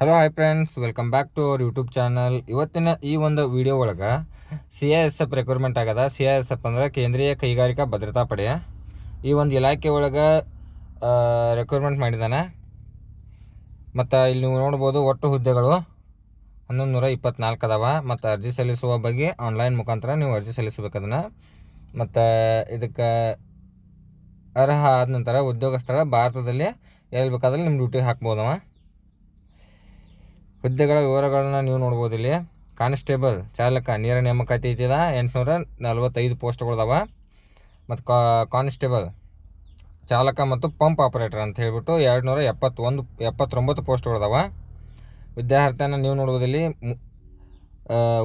Hello hi friends welcome back to our YouTube channel ಇವತ್ತಿನ ಈ ಒಂದು ವಿಡಿಯೋ ಒಳಗೆ C I S F requirement ಆಗದ. ಸಿ ಐ ಎಸ್ ಎಫ್ ಅಂದ್ರೆ ಕೇಂದ್ರೀಯ ಕೈಗಾರಿಕಾ ಭದ್ರತಾ ಪಡೆ. ಈ ಒಂದು ಇಲಾಖೆ ಒಳಗೆ ರೆಕ್ವೈರ್ಮೆಂಟ್ ಮಾಡಿದ್ದಾನೆ ಮತ್ತು ಇಲ್ಲಿ ನೀವು ನೋಡ್ಬೋದು ಒಟ್ಟು ಹುದ್ದೆಗಳು ಹನ್ನೊಂದು ನೂರ ಇಪ್ಪತ್ನಾಲ್ಕು ಅದಾವ. ಮತ್ತು ಅರ್ಜಿ ಸಲ್ಲಿಸುವ ಬಗ್ಗೆ ಆನ್ಲೈನ್ ಮುಖಾಂತರ ನೀವು ಅರ್ಜಿ ಸಲ್ಲಿಸಬೇಕು ಅದನ್ನು. ಮತ್ತು ಇದಕ್ಕೆ ಅರ್ಹ ಆದ ನಂತರ ಉದ್ಯೋಗ ಸ್ಥಳ ಭಾರತದಲ್ಲಿ ಎಲ್ಲಿ ಬೇಕಾದಲ್ಲಿ ನಿಮ್ಮ ಡ್ಯೂಟಿ ಹಾಕ್ಬೋದವ ಹುದ್ದೆಗಳ ವಿವರಗಳನ್ನ ನೀವು ನೋಡ್ಬೋದು ಇಲ್ಲಿ. ಕಾನ್ಸ್ಟೇಬಲ್, ಚಾಲಕ, ನೇರ ನೇಮಕಾತಿ ಐತಿದ ಎಂಟುನೂರ ನಲ್ವತ್ತೈದು ಪೋಸ್ಟ್ಗಳದಾವ. ಮತ್ತು ಕಾನ್ಸ್ಟೇಬಲ್, ಚಾಲಕ ಮತ್ತು ಪಂಪ್ ಆಪರೇಟರ್ ಅಂತ ಹೇಳ್ಬಿಟ್ಟು ಎರಡು ನೂರ ಎಪ್ಪತ್ತೊಂದು, ಎಪ್ಪತ್ತೊಂಬತ್ತು ಪೋಸ್ಟ್ಗಳದಾವ. ವಿದ್ಯಾರ್ಥಿಯನ್ನು ನೀವು ನೋಡ್ಬೋದಿಲ್ಲಿ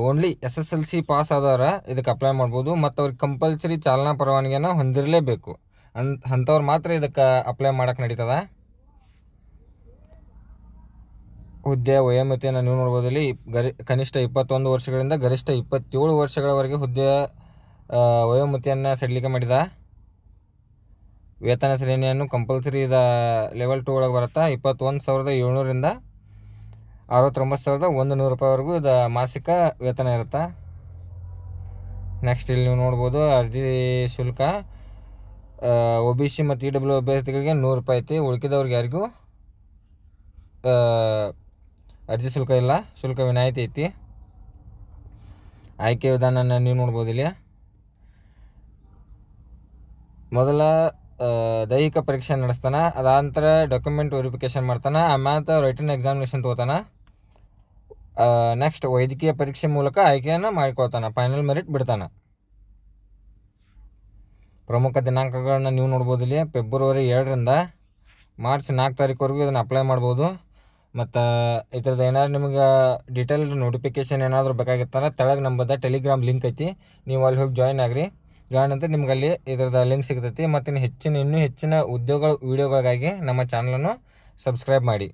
only S S L C pass ಆದವರ ಇದಕ್ಕೆ ಅಪ್ಲೈ ಮಾಡ್ಬೋದು. ಮತ್ತು ಅವ್ರಿಗೆ ಕಂಪಲ್ಸರಿ ಚಾಲನಾ ಪರವಾನಗಿಯನ್ನು ಹೊಂದಿರಲೇಬೇಕು. ಅಂತ, ಅಂಥವ್ರು ಮಾತ್ರ ಇದಕ್ಕೆ ಅಪ್ಲೈ ಮಾಡಕ್ಕೆ ನಡೀತದ. ಹುದ್ದೆಯ ವಯೋಮಿತಿಯನ್ನು ನೀವು ನೋಡ್ಬೋದು ಇಲ್ಲಿ ಗರಿ, ಕನಿಷ್ಠ ಇಪ್ಪತ್ತೊಂದು ವರ್ಷಗಳಿಂದ ಗರಿಷ್ಠ ಇಪ್ಪತ್ತೇಳು ವರ್ಷಗಳವರೆಗೆ ಹುದ್ದೆಯ ವಯೋಮತಿಯನ್ನು ಸಡಿಲಿಕೆ ಮಾಡಿದ ವೇತನ ಶ್ರೇಣಿಯನ್ನು ಕಂಪಲ್ಸರಿ ಇದ ಲೆವೆಲ್ ಟು ಒಳಗೆ ಬರುತ್ತಾ ಇಪ್ಪತ್ತೊಂದು ಸಾವಿರದ ಏಳ್ನೂರಿಂದ ಅರವತ್ತೊಂಬತ್ತು ಸಾವಿರದ ಒಂದು ನೂರು ರೂಪಾಯಿವರೆಗೂ ಇದು ಮಾಸಿಕ ವೇತನ ಇರುತ್ತೆ? ನೆಕ್ಸ್ಟ್ ಇಲ್ಲಿ ನೀವು ನೋಡ್ಬೋದು ಅರ್ಜಿ ಶುಲ್ಕ ಒ ಬಿ ಸಿ ಮತ್ತು ಇ ಡಬ್ಲ್ಯೂ ಅಭ್ಯರ್ಥಿಗಳಿಗೆ ನೂರು ರೂಪಾಯಿ ಐತಿ. ಉಳ್ಕಿದವ್ರಿಗೆ ಯಾರಿಗೂ ಅರ್ಜಿ ಶುಲ್ಕ ಇಲ್ಲ, ಶುಲ್ಕ ವಿನಾಯಿತಿ ಐತಿ. ಆಯ್ಕೆ ವಿಧಾನನ ನೀವು ನೋಡ್ಬೋದು ಇಲ್ಲಿ. ಮೊದಲ ದೈಹಿಕ ಪರೀಕ್ಷೆ ನಡೆಸ್ತಾನೆ ಅದಾದ ನಂತರ ಡಾಕ್ಯುಮೆಂಟ್ ವೆರಿಫಿಕೇಶನ್ ಮಾಡ್ತಾನೆ ಆಮ್ಯಾತ ರೈಟನ್ ಎಕ್ಸಾಮಿನೇಷನ್ ತೊಗೋತಾನೆ. ನೆಕ್ಸ್ಟ್ ವೈದ್ಯಕೀಯ ಪರೀಕ್ಷೆ ಮೂಲಕ ಆಯ್ಕೆಯನ್ನು ಮಾಡಿಕೊಳ್ತಾನೆ ಫೈನಲ್ ಮೆರಿಟ್ ಬಿಡ್ತಾನೆ. ಪ್ರಮುಖ ದಿನಾಂಕಗಳನ್ನ ನೀವು ನೋಡ್ಬೋದು ಇಲ್ಲಿ, ಫೆಬ್ರವರಿ ಎರಡರಿಂದ ಮಾರ್ಚ್ ನಾಲ್ಕು ತಾರೀಕುವರೆಗೂ ಇದನ್ನು ಅಪ್ಲೈ ಮಾಡ್ಬೋದು. ಮತ್ತು ಇದ್ರದ್ದು ಏನಾದ್ರು ನಿಮ್ಗೆ ಡೀಟೇಲ್ ನೋಟಿಫಿಕೇಶನ್ ಏನಾದರೂ ಬೇಕಾಗಿತ್ತಂದ್ರೆ ತೆಳಗೆ ನಂಬದ ಟೆಲಿಗ್ರಾಮ್ ಲಿಂಕ್ ಐತಿ. ನೀವು ಅಲ್ಲಿ ಹೋಗಿ ಜಾಯ್ನ್ ಆಗ್ರಿ. ಜಾಯ್ನ್ ಅಂತ ನಿಮ್ಗೆ ಅಲ್ಲಿ ಇದ್ರದ್ದು ಲಿಂಕ್ ಸಿಗ್ತೈತಿ. ಮತ್ತು ಹೆಚ್ಚಿನ, ಇನ್ನೂ ಹೆಚ್ಚಿನ ಉದ್ಯೋಗ ವೀಡಿಯೋಗಳಿಗಾಗಿ ನಮ್ಮ ಚಾನಲನ್ನು ಸಬ್ಸ್ಕ್ರೈಬ್ ಮಾಡಿ.